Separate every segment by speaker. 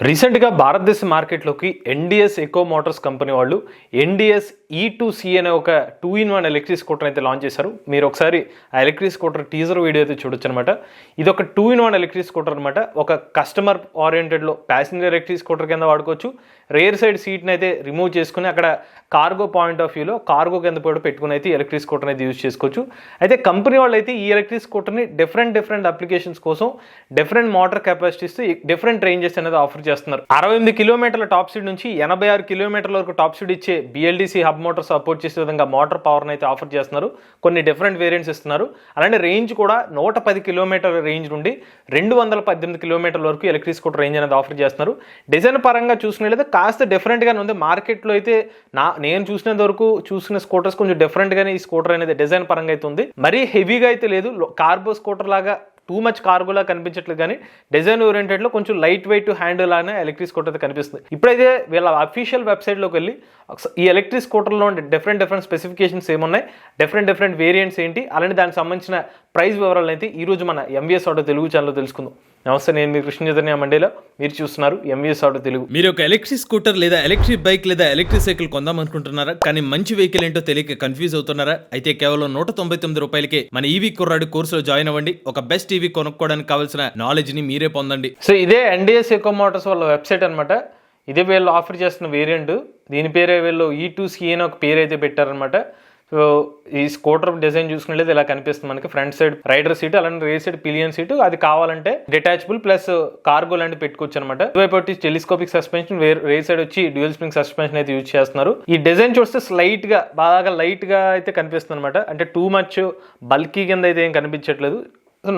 Speaker 1: రీసెంట్గా భారతదేశ మార్కెట్లోకి ఎన్డిఎస్ ఎకో మోటార్స్ కంపెనీ వాళ్ళు ఎన్డిఎస్ ఈ టు సి అనే ఒక two in one electric scooter అయితే లాంచ్ చేశారు. మీరు ఒకసారి ఆ ఎలక్ట్రిక్ స్కూటర్ టీజర్ వీడియో అయితే చూడొచ్చు అనమాట ఇది ఒక two in one electric scooter అనమాట ఒక కస్టమర్ ఓరియంటెడ్లో ప్యాసింజర్ ఎలక్ట్రిక్ స్కూటర్ కింద వాడుకోవచ్చు. రేర్ సైడ్ సీట్ని అయితే రిమూవ్ చేసుకుని అక్కడ కార్గో పాయింట్ ఆఫ్ వ్యూలో కార్గో కింద పోయి పెట్టుకుని అయితే ఎలక్ట్రిక్ స్కూటర్ అయితే యూజ్ చేసుకోవచ్చు. అయితే కంపెనీ వాళ్ళు అయితే ఈ ఎలక్ట్రిక్ స్కూటర్ని డిఫరెంట్ డిఫరెంట్ అప్లికేషన్స్ కోసం different motor capacities different ranges అనేది ఆఫర్ చేస్తున్నారు. అరవై ఎనిమిది కిలోమీటర్ల టాప్ స్పీడ్ నుంచి ఎనభై ఆరు కిలోమీటర్ల వరకు టాప్ స్పీడ్ ఇచ్చే బిఎల్డిసి హబ్ మోటార్ సపోర్ట్ చేసే విధంగా మోటార్ పవర్ని అయితే ఆఫర్ చేస్తున్నారు. కొన్ని డిఫరెంట్ వేరియంట్స్ ఇస్తున్నారు. అలానే రేంజ్ కూడా నూట పది కిలోమీటర్ల రేంజ్ నుండి రెండు వందల పద్దెనిమిది కిలోమీటర్ల వరకు ఎలక్ట్రిక్ స్కూటర్ రేంజ్ అనేది ఆఫర్ చేస్తున్నారు. డిజైన్ పరంగా చూసుకున్నట్లయితే కాస్త డిఫరెంట్గానే ఉంది. మార్కెట్లో అయితే నా నేను చూసినంత వరకు చూసిన స్కూటర్స్ కొంచెం డిఫరెంట్గానే ఈ స్కూటర్ అనేది డిజైన్ పరంగా అయితే ఉంది. మరీ హెవీగా అయితే లేదు. కార్బో స్కూటర్ లాగా టూ మచ్ కార్గోలా కనిపించట్లేదు కానీ డిజైన్ ఓరియంటెడ్లో కొంచెం లైట్ వెయిట్ హ్యాండిల్ అనే ఎలక్ట్రిక్ స్కూటర్ అయితే కనిపిస్తుంది. ఇప్పుడైతే వీళ్ళ అఫీషియల్ వెబ్సైట్లోకి వెళ్ళి ఈ ఎలక్ట్రిక్ స్కూటర్లో ఉండే డిఫరెంట్ డిఫరెంట్ స్పెసిఫికేషన్స్ ఏమున్నాయి? డిఫరెంట్ డిఫరెంట్ వేరియంట్స్ ఏంటి? అలానే దానికి సంబంధించిన ప్రైస్ వివరాలు అయితే ఈరోజు మన ఎంవిఎస్ ఆటో తెలుగు ఛానల్లో తెలుసుకుందాం. నమస్తే నేను మీ కృష్ణ చైతన్య మండేలో. మీరు చూస్తున్నారు ఎంవిఎస్ ఆటో తెలుగు.
Speaker 2: మీరు ఒక ఎలక్ట్రిక్ స్కూటర్ లేదా ఎలక్ట్రిక్ బైక్ లేదా ఎలక్ట్రిక్ సైకిల్ కొందాం అనుకుంటున్నారా కానీ మంచి వెహికల్ ఏంటో తెలియక కన్ఫ్యూజ్ అవుతున్నారా? అయితే కేవలం నూట తొంభై తొమ్మిది రూపాయలకే మన ఈవీ కుర్రాడు కోర్సులో జాయిన్ అవ్వండి. ఒక బెస్ట్ ఈవీ కొనుక్కోవడానికి కావాల్సిన నాలెడ్జ్ని మీరే పొందండి.
Speaker 1: సో ఇదే ఎన్డిఎస్ ఎకో మోటార్స్ వాళ్ళ వెబ్సైట్ అనమాట ఇదే వీళ్ళు ఆఫర్ చేస్తున్న వేరియంట్ దీని పేరే వీళ్ళు ఈ టూ సి అని ఒక పేరు అయితే పెట్టారనమాట సో ఈ స్కూటర్ డిజైన్ చూసుకున్నట్లయితే ఇలా కనిపిస్తుంది మనకి. ఫ్రంట్ సైడ్ రైడర్ సీట్ అలానే రేర్ సైడ్ పిలియన్ సీట్. అది కావాలంటే డిటాచబుల్ ప్లస్ కార్గో లాంటి పెట్టుకోవచ్చు అనమాట ఇటువైపు వచ్చి టెలిస్కోపిక్ సస్పెన్షన్ రేర్ సైడ్ వచ్చి డ్యూయల్ స్ప్రింగ్ సస్పెన్షన్ అయితే యూజ్ చేస్తున్నారు. ఈ డిజైన్ చూస్తే స్లైట్గా బాగా లైట్గా అయితే కనిపిస్తుంది అనమాట అంటే టూ మచ్ బల్కీ కింద అయితే ఏం కనిపించట్లేదు.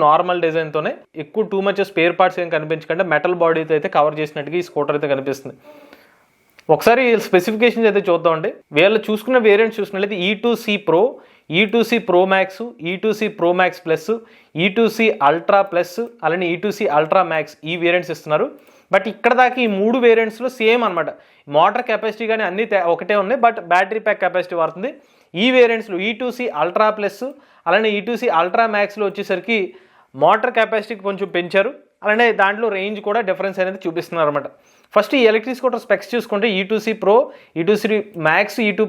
Speaker 1: నార్మల్ డిజైన్తోనే ఎక్కువ టూ మచ్ స్పేర్ పార్ట్స్ ఏం కనిపించకుండా మెటల్ బాడీతో అయితే కవర్ చేసినట్టుగా ఈ స్కూటర్ అయితే కనిపిస్తుంది. ఒకసారి స్పెసిఫికేషన్స్ అయితే చూద్దామండి వీళ్ళు చూసుకున్న వేరియంట్స్ చూసుకున్నట్లయితే e e e E two C pro E two C pro max E two C pro max plus E two C ultra plus అలానే E two C ultra max ఈ వేరియంట్స్ ఇస్తున్నారు. But ఇక్కడ దాకా ఈ మూడు వేరియంట్స్లో same అనమాట motor capacity కానీ అన్ని ఒకటే ఉన్నాయి బట్ బ్యాటరీ ప్యాక్ కెపాసిటీ వాడుతుంది. ఈ వేరియంట్స్లో ఈ టూ సి అల్ట్రా ప్లస్ అలానే ఈ టూ సి అల్ట్రా మ్యాక్స్లో వచ్చేసరికి మోటార్ కెపాసిటీ కొంచెం పెంచారు. అలానే దాంట్లో రేంజ్ కూడా డిఫరెన్స్ అనేది చూపిస్తున్నారు అనమాట ఫస్ట్ ఈ ఎలక్ట్రిక్ స్కూటర్ స్పెక్స్ చూసుకుంటే E two C pro E max E two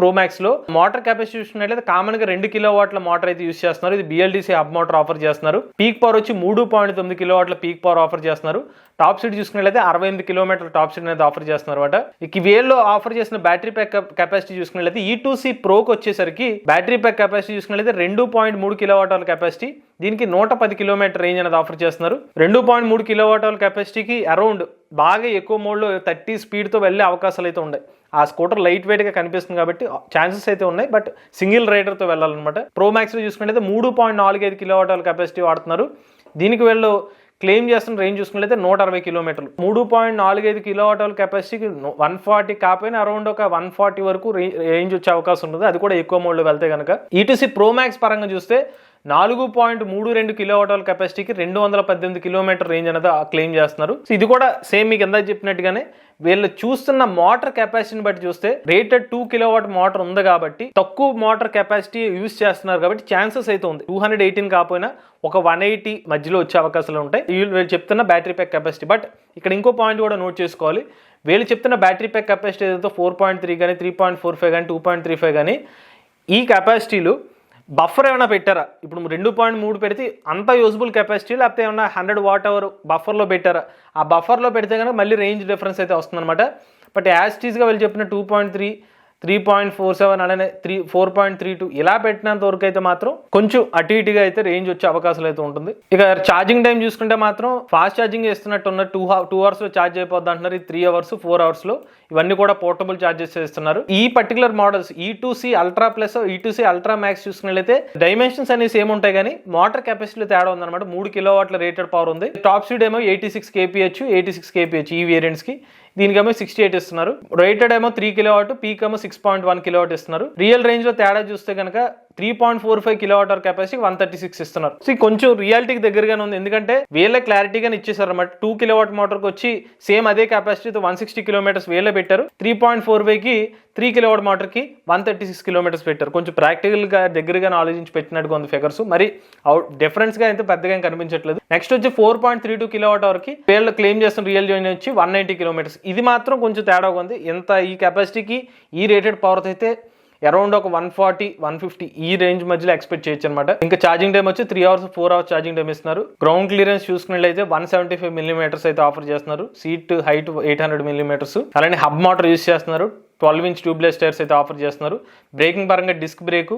Speaker 1: pro మ్యాక్స్లో motor capacity చూసుకున్నట్లయితే కామన్గా రెండు కిలో వాట్ల మోటార్ అయితే యూస్ చేస్తున్నారు. ఇది బిఎల్డీసీ హబ్ మోటార్ ఆఫర్ చేస్తున్నారు. పీక్ పవర్ వచ్చి మూడు పాయింట్ తొమ్మిది కిలో వాట్ల పీక్ పవర్ ఆఫర్ చేస్తున్నారు. టాప్ స్పీడ్ చూసుకున్నట్లయితే అరవై ఎనిమిది కిలోమీటర్ టాప్ స్పీడ్ అనేది ఆఫర్ చేస్తున్నారు అనమాట ఇక వేల్లో ఆఫర్ చేసిన బ్యాటరీ ప్యాక్ కెపాసిటీ చూసుకున్నట్లయితే e ఈటూసీ ప్రోకి వచ్చేసరికి బ్యాటరీ ప్యాక్ కెపాసిటీ చూసుకున్నట్లయితే రెండు పాయింట్ మూడు కిలో వాటాల కెపాసిటీ దీనికి నూట పది కిలోమీటర్ రేంజ్ అనేది ఆఫర్ చేస్తున్నారు. రెండు పాయింట్ మూడు కిలో వాటాల కెపాసిటీకి అరౌండ్ బాగా ఎక్కువ మోడ్లో థర్టీ స్పీడ్తో వెళ్ళే అవకాశాలు అయితే ఉన్నాయి. ఆ స్కూటర్ లైట్ వెయిట్గా కనిపిస్తుంది కాబట్టి ఛాన్సెస్ అయితే ఉన్నాయి. బట్ సింగిల్ రైడర్తో వెళ్ళాలన్నమాట. ప్రో మ్యాక్స్లో చూసుకుంటే మూడు పాయింట్ నాలుగు ఐదు కిలో కెపాసిటీ వాడుతున్నారు. దీనికి వీళ్ళు క్లెయిమ్ చేస్తున్న రేంజ్ చూసుకున్నట్లయితే నూట అరవై కిలోమీటర్లు. మూడు పాయింట్ నాలుగు ఐదు కిలో వాటాల కెపాసిటీకి వన్ ఫార్టీ కాకపోయినా అరౌండ్ ఒక వన్ ఫార్టీ వరకు రేంజ్ వచ్చే అవకాశం ఉంటుంది అది కూడా ఎక్కువ మోడ్లో వెళ్తే కనుక ఈటీసీ ప్రోమాక్స్ పరంగా చూస్తే నాలుగు పాయింట్ మూడు రెండు కిలో వాటాల కెపాసిటీకి రెండు వందల పద్దెనిమిది కిలోమీటర్ రేంజ్ అనేది క్లెయిమ్ చేస్తున్నారు. ఇది కూడా సేమ్ మీకు ఎంత చెప్పినట్టుగానే వీళ్ళు చూస్తున్న మోటార్ కెపాసిటీని బట్టి చూస్తే rated two kilo watt motor ఉంది కాబట్టి తక్కువ మోటార్ కెపాసిటీ యూస్ చేస్తున్నారు కాబట్టి ఛాన్సెస్ అయితే ఉంది. టూ హండ్రెడ్ ఎయిటీన్ కాకపోయినా ఒక వన్ ఎయిటీ మధ్యలో వచ్చే అవకాశాలు ఉంటాయి. వీళ్ళు చెప్తున్న బ్యాటరీ ప్యాక్ కెపాసిటీ. బట్ ఇక్కడ ఇంకో పాయింట్ కూడా నోట్ చేసుకోవాలి. వీళ్ళు చెప్తున్న బ్యాటరీ ప్యాక్ కెపాసిటీ ఏదైతే ఫోర్ పాయింట్ త్రీ కానీ త్రీ పాయింట్ ఫోర్ ఫైవ్ కానీ టూ పాయింట్ త్రీ ఫైవ్ కానీ ఈ కెపాసిటీలు బఫర్ ఏమైనా పెట్టారా? ఇప్పుడు రెండు పాయింట్ మూడు పెడితే అంత యూజబుల్ కెపాసిటీ లేకపోతే ఏమైనా హండ్రెడ్ వాట్ అవర్ బఫర్లో పెట్టారా? ఆ బఫర్లో పెడితే కనుక మళ్ళీ రేంజ్ డిఫరెన్స్ అయితే వస్తుందన్నమాట. బట్ యాజ్ టీజ్గా వీళ్ళు చెప్పిన two point three three point four seven అలానే three four point three two ఇలా పెట్టినంత వరకు అయితే మాత్రం కొంచెం అటు ఇటుగా అయితే రేంజ్ వచ్చే అవకాశాలు అయితే ఉంటుంది. ఇక ఛార్జింగ్ టైం చూసుకుంటే మాత్రం ఫాస్ట్ ఛార్జింగ్ ఇస్తున్నట్టు ఉన్న టూ టూ అవర్స్లో ఛార్జ్ అయిపోద్ది అంటున్నారు త్రీ అవర్స్ ఫోర్ అవర్స్లో. ఇవన్నీ కూడా పోర్టబుల్ ఛార్జెస్ ఇస్తున్నారు ఈ particular models E two C ultra plus E two C ultra max చూసుకున్నట్లయితే డైమెన్షన్స్ అనేవి సేమ్ ఉంటాయి కానీ మోటార్ కెపాసిటీ తేడా ఉందన్నమాట. మూడు కిలో వాట్ల రేటెడ్ పవర్ ఉంది. టాప్ స్పీడ్ ఏమో eighty six KPH eighty six KPH ఈ వేరియంట్స్కి. దీనికేమో సిక్స్టీ ఎయిట్ ఇస్తున్నారు. రేటెడ్ ఏమో త్రీ కిలో వాట్ పీక్ ఏమో six point one kilo watt ఇస్తున్నారు. రియల్ రేంజ్లో తేడా చూస్తే కనుక three point four five kilo watt hour capacity one thirty six ఇస్తున్నారు. సో కొంచెం రియాలిటీకి దగ్గరగానే ఉంది. ఎందుకంటే వీళ్ళే క్లారిటీగానే ఇచ్చేసారు అనమాట టూ కిలో వాట్ మోటార్కి వచ్చి సేమ్ అదే కెపాసిటీతో వన్ సిక్స్టీ కిలోమీటర్స్ వేలే పెట్టారు. త్రీ పాయింట్ ఫోర్ ఫైవ్కి త్రీ కిలో వాట్ మోటార్కి వన్ థర్టీ సిక్స్ కిలోమీటర్స్ పెట్టారు. కొంచెం ప్రాక్టికల్గా దగ్గరగానే ఆలోచించి పెట్టినట్టుగా ఉంది ఫిగర్స్ మరి డిఫరెన్స్గా అయితే పెద్దగా కనిపించట్లేదు. నెక్స్ట్ వచ్చి four point three two kilo watt అవర్కి వీళ్ళు క్లెయిమ్ చేస్తున్న రియల్ జాయిన్ వచ్చి వన్ నైంటీ కిలోమీటర్స్ ఇది మాత్రం కొంచెం తేడాగా ఉంది. ఇంత ఈ కెపాసిటీకి ఈ రేటెడ్ పవర్తో అయితే అరౌండ్ ఒక వన్ ఫార్టీ వన్ ఫిఫ్టీ ఈ రేంజ్ మధ్యలో ఎక్స్పెక్ట్ చేయొచ్చు అనమాట ఇంకా ఛార్జింగ్ టైం వచ్చి three hours four hours charging time ఇస్తున్నారు. గ్రౌండ్ క్లియరెన్స్ చూసుకున్నట్లయితే వన్ సెవెంటీ ఫైవ్ మిల్లీమీటర్స్ అయితే ఆఫర్ చేస్తున్నారు. Seat height eight hundred millimeters అలానే హబ్ మోటార్ యూస్ చేస్తున్నారు. ట్వెల్వ్ ఇంచ్ ట్యూబ్లెస్ టైర్స్ అయితే ఆఫర్ చేస్తున్నారు. బ్రేకింగ్ పరంగా డిస్క్ బ్రేక్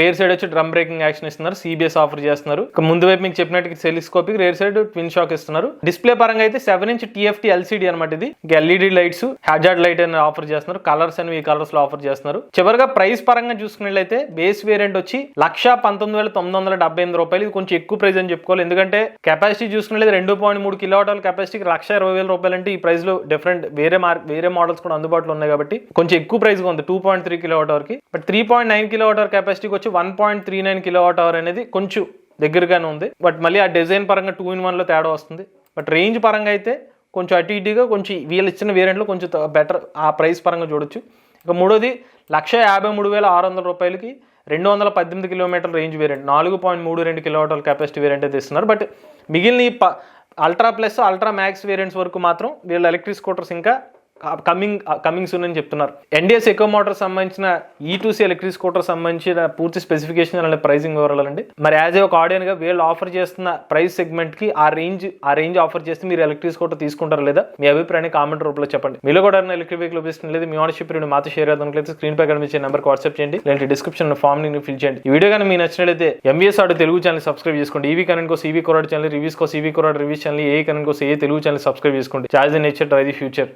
Speaker 1: రేర్ సైడ్ వచ్చి డ్రమ్ బ్రేకింగ్ యాక్షన్ ఇస్తున్నారు సిబిఎస్ ఆఫర్ చేస్తున్నారు. ముందు వైపు మీకు చెప్పినట్టు telescopic rear side twin shock ఇస్తున్నారు. డిస్ప్లే పరంగా అయితే సెవెన్ ఇంచ్ టీఎఫ్టీ ఎల్సీడీ అనమాట ఇది. ఎల్ఈడి లైట్స్ హ్యాజార్డ్ లైట్ అని ఆఫర్ చేస్తున్నారు. కలర్స్ అని ఈ కలర్స్లో ఆఫర్ చేస్తున్నారు. చివరిగా ప్రైస్ పరంగా చూసుకున్నట్లయితే బేస్ వేరియంట్ వచ్చి లక్ష పంతొమ్మిది వేల తొమ్మిది వందల డెబ్బై ఎనిమిది రూపాయలు. ఇది కొంచెం ఎక్కువ ప్రైస్ అని చెప్పుకోవాలి. ఎందుకంటే కెపాసిటీ చూసుకున్నట్లయితే రెండు పాయింట్ మూడు కిలోవాటాల కెపాసిటీకి లక్ష ఇరవై వేల రూపాయలు అంటే ఈ ప్రైస్లో డిఫరెంట్ వేరే మార్ వేరే మోడల్స్ కూడా అందుబాటులో ఉన్నాయి కాబట్టి కొంచెం ఎక్కువ ప్రైస్గా ఉంది. Two point three kilo అవర్కి. But three point nine kilo hour కెపాసిటీకి వచ్చి one point three nine kilowatt hour అనేది కొంచెం దగ్గరగానే ఉంది. బట్ మళ్ళీ ఆ డిజైన్ పరంగా టూ ఇన్ వన్లో తేడా వస్తుంది. బట్ రేంజ్ పరంగా అయితే కొంచెం అటు ఇటుగా కొంచెం వీళ్ళు ఇచ్చిన వేరియంట్లో కొంచెం బెటర్ ఆ ప్రైస్ పరంగా చూడొచ్చు. ఇక మూడోది లక్ష యాభై మూడు వేల ఆరు వందల రూపాయలకి రెండు వందల పద్దెనిమిది కిలోమీటర్ రేంజ్ వేరియంట్ నాలుగు పాయింట్ మూడు రెండు కిలోమీటర్ల కెపాసిటీ వేరియంట్ అయితే ఇస్తున్నారు. బట్ మిగిలిన ఈ ప ultra plus ultra max variants వరకు మాత్రం వీళ్ళ ఎలక్ట్రిక్ స్కూటర్స్ ఇంకా కమింగ్ కమింగ్ సూన్ అని చెప్తున్నారు. ఎన్డిఎస్ ఎకో మోటార్ సంబంధించిన ఈ టూసీ ఎలక్ట్రిక్ స్కూటర్ సంబంధించిన పూర్తి స్పెసిఫికేషన్ అలాంటి ప్రైసింగ్ వివరాలండి. మరి యాజ్ ఏ ఒక ఆడియన్గా వీళ్ళు ఆఫర్ చేస్తున్న ప్రైస్ సెగ్మెంట్కి ఆ రేంజ్ ఆ రేంజ్ ఆఫర్ చేస్తే మీరు ఎలక్ట్రిక్ స్కూటర్ తీసుకుంటారా లేదా? మీ అభిప్రాయాన్ని కామెంట్ రూపంలో చెప్పండి. మీలో కూడా ఎలక్ట్రిక్ వెహికల్ ఉపయోగిస్తుంది లేదా మీ ఆనర్షిప్ రివ్యూ మాతో షేర్ చేద్దాం స్క్రీన్ పై కనిపించే నెంబర్ వాట్సాప్ చేయండి లేదంటే డిస్క్రిప్షన్ ఫామ్ని ఫిల్ చేయండి. ఈ వీడియో కానీ మీకు నచ్చినట్లయితే ఎంబీఎస్ ఆడు తెలుగు ఛానల్ సబ్స్క్రైబ్ చేసుకోండి. ఈవీ కరెంట్ కోసం ఈవీ కొరాడు ఛానల్ రివ్యూస్ కోసం ఈవీ కొరాడు రివ్యూస్ ఛానల్ ఏ కరెంట్ కోసం ఏ తెలుగు ఛానల్ సబ్స్క్రైబ్ చేసుకోండి. Charge nature drive the future